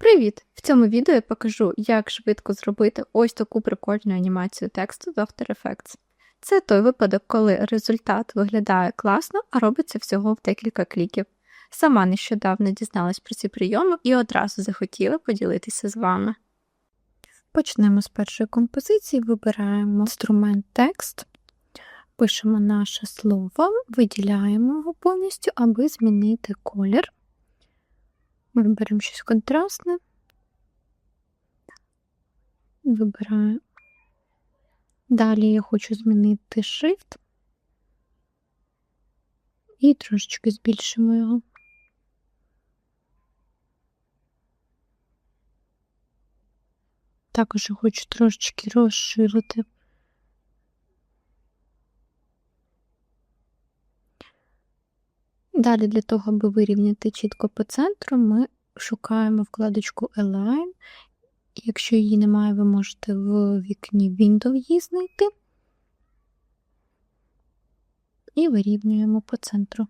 Привіт! В цьому відео я покажу, як швидко зробити ось таку прикольну анімацію тексту з After Effects. Це той випадок, коли результат виглядає класно, а робиться всього в декілька кліків. Сама нещодавно дізналась про ці прийоми і одразу захотіла поділитися з вами. Почнемо з першої композиції, вибираємо інструмент текст, пишемо наше слово, виділяємо його повністю, аби змінити колір. Виберемо щось контрастне. Вибираю. Далі я хочу змінити шрифт і трошечки збільшимо його. Також я хочу трошечки розширити. Далі для того, аби вирівняти чітко по центру, ми шукаємо вкладочку Align. Якщо її немає, ви можете в вікні Window її знайти. І вирівнюємо по центру.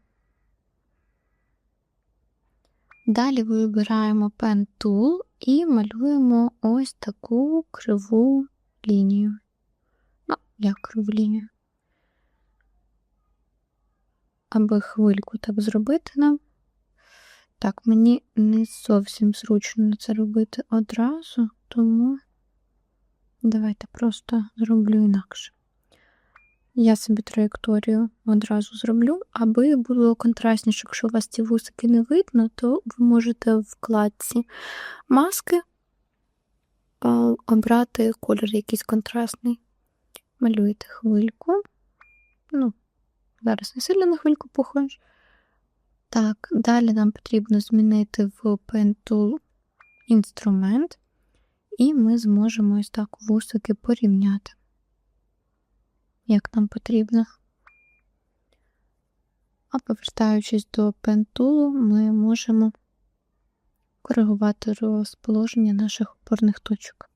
Далі вибираємо Pen Tool і малюємо ось таку криву лінію. Ну, як криву лінію аби хвильку так зробити нам. Так, мені не зовсім зручно це робити одразу, тому давайте просто зроблю інакше. Я собі траєкторію одразу зроблю, аби було контрастніше, якщо у вас ці вусики не видно, то ви можете в вкладці маски обрати колір якийсь контрастний. Малюєте хвильку. Ну, Зараз не сильно на хвильку похож. Так, далі нам потрібно змінити в Pen Tool інструмент, і ми зможемо ось так вусики порівняти, як нам потрібно. А повертаючись до Tool, ми можемо коригувати розположення наших опорних точок.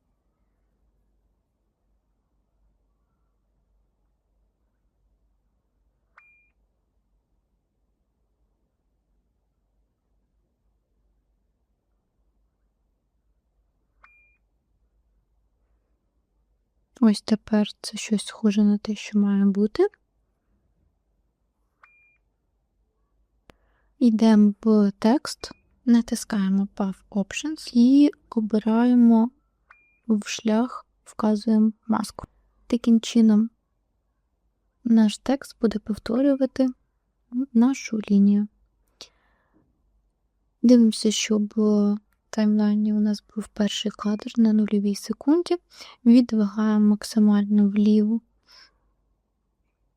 Ось тепер це щось схоже на те, що має бути. Йдемо в текст, натискаємо Path Options і обираємо в шлях, вказуємо маску. Таким чином, наш текст буде повторювати нашу лінію. Дивимося, щоб таймлайні у нас був перший кадр на нульовій секунді. Відвигаємо максимально вліво,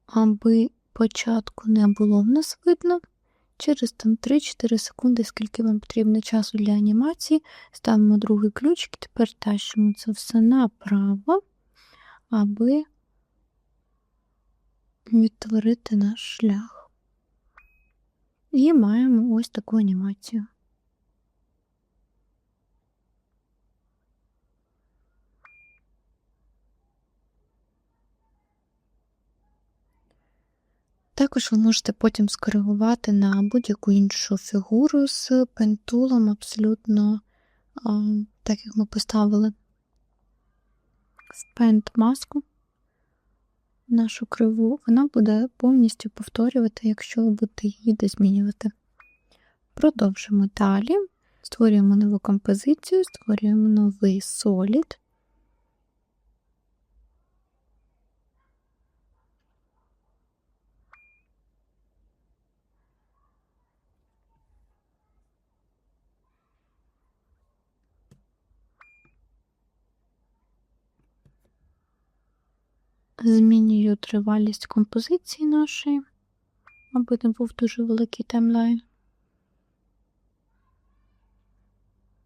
аби початку не було в нас видно. Через там 3-4 секунди, скільки вам потрібно часу для анімації, ставимо другий ключик, тепер тащимо це все направо, аби відтворити наш шлях. І маємо ось таку анімацію. Також ви можете потім скоригувати на будь-яку іншу фігуру з пентулом, абсолютно так, як ми поставили в пент маску нашу криву, вона буде повністю повторювати, якщо ви будете її дозмінювати. Продовжимо далі, створюємо нову композицію, створюємо новий солід. Змінюю тривалість композиції нашої, аби не був дуже великий таймлайн.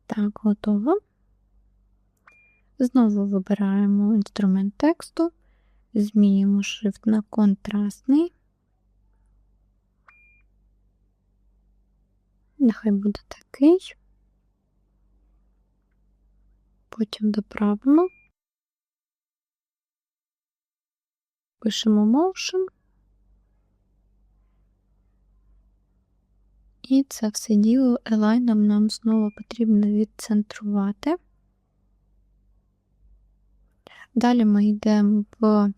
Так, готово. Знову вибираємо інструмент тексту, змінюємо шрифт на контрастний. Нехай буде такий. Потім доправимо. Пишемо motion. І це все діло елайном нам знову потрібно відцентрувати. Далі ми йдемо в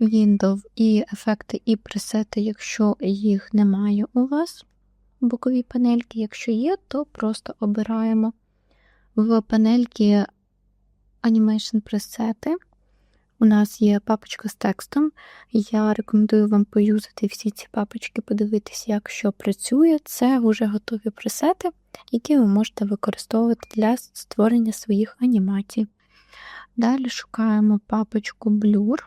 Windows і ефекти і пресети, якщо їх немає у вас бокові панельки. Якщо є, то просто обираємо в панельки Animation пресети. У нас є папочка з текстом. Я рекомендую вам поюзати всі ці папочки, подивитися, як що працює. Це вже готові пресети, які ви можете використовувати для створення своїх анімацій. Далі шукаємо папочку Blur.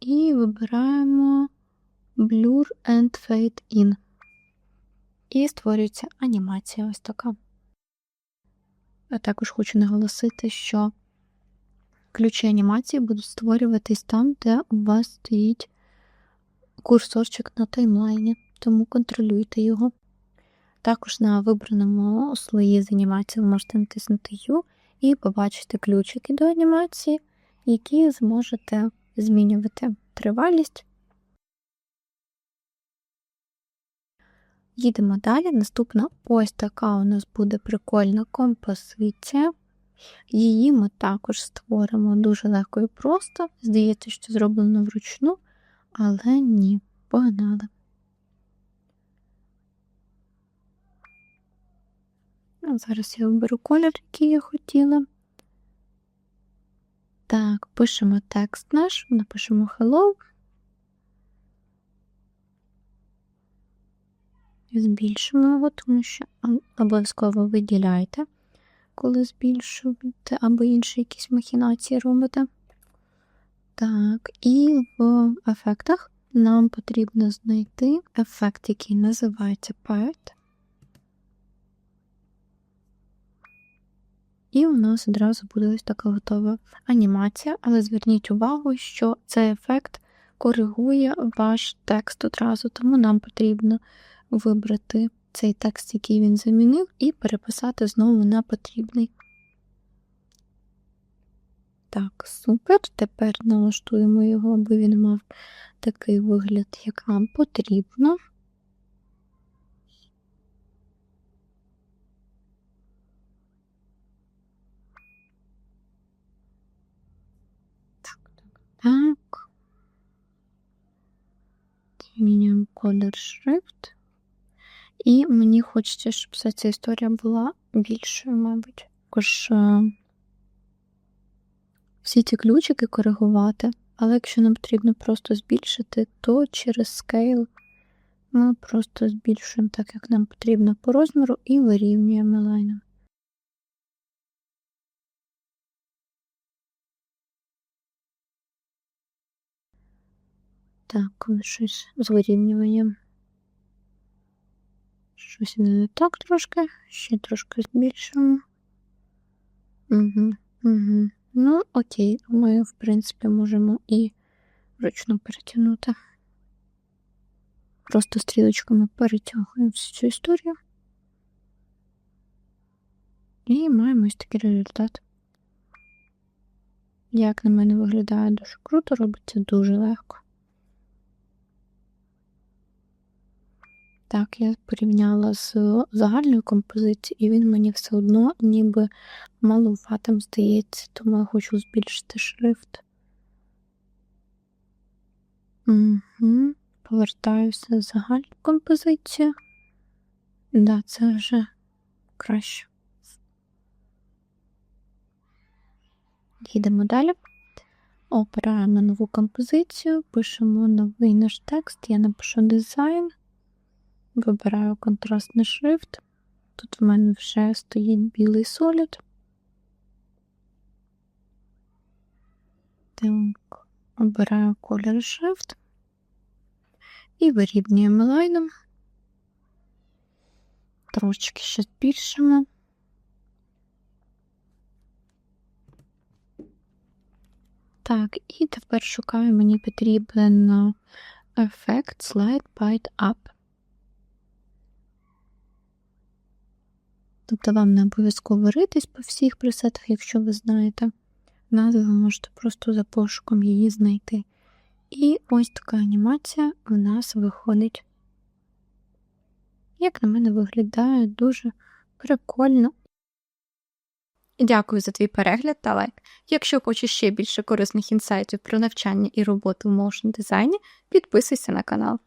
І вибираємо Blur and Fade In. І створюється анімація ось така. Також хочу наголосити, що ключі анімації будуть створюватись там, де у вас стоїть курсорчик на таймлайні, тому контролюйте його. Також на вибраному слої з анімації ви можете натиснути U і побачити ключики до анімації, які зможете змінювати тривалість. Їдемо далі. Наступна ось така у нас буде прикольна композиція. Її ми також створимо дуже легко і просто. Здається, що зроблено вручну, але ні, погнали. Зараз я оберу колір, який я хотіла. Так, пишемо текст наш, напишемо hello. Збільшимо його, тому що обов'язково виділяйте, коли збільшуєте або інші якісь махінації робите. Так, і в ефектах нам потрібно знайти ефект, який називається Part. І у нас одразу буде ось така готова анімація, але зверніть увагу, що цей ефект коригує ваш текст одразу, тому нам потрібно вибрати цей текст, який він замінив, і переписати знову на потрібний. Так, супер. Тепер налаштуємо його, аби він мав такий вигляд, як нам потрібно. Так, так, так. Змінюємо колір шрифт. І мені хочеться, щоб вся ця історія була більшою, мабуть. Також е, всі ці ключики коригувати, але якщо нам потрібно просто збільшити, то через scale ми просто збільшуємо так, як нам потрібно по розміру, і вирівнюємо лайном. Так, щось з вирівнюванням. Щось не так трошки, ще трошки збільшимо. Угу, угу. Ну, окей, ми, в принципі, можемо і вручну перетягнути. Просто стрілочками перетягуємо всю цю історію. І маємо ось такий результат. Як на мене виглядає дуже круто, робиться дуже легко. Так, я порівняла з загальною композицією, і він мені все одно ніби малуватим здається, тому я хочу збільшити шрифт. Угу. Повертаюся в загальну композицію. Да, це вже краще. Їдемо далі. Обираємо нову композицію, пишемо новий наш текст, я напишу дизайн. Вибираю контрастний шрифт. Тут в мене вже стоїть білий солід. Так, обираю колір шрифт і вирівнюємо лайном. Трошки ще збільшимо. Так, і тепер шукаю, мені потрібен ефект Slide Bite Up. Тобто вам не обов'язково ритись по всіх пресетах, якщо ви знаєте. Назви ви можете просто за пошуком її знайти. І ось така анімація у нас виходить. Як на мене виглядає дуже прикольно. Дякую за твій перегляд та лайк. Якщо хочеш ще більше корисних інсайтів про навчання і роботу в моушн дизайні, підписуйся на канал.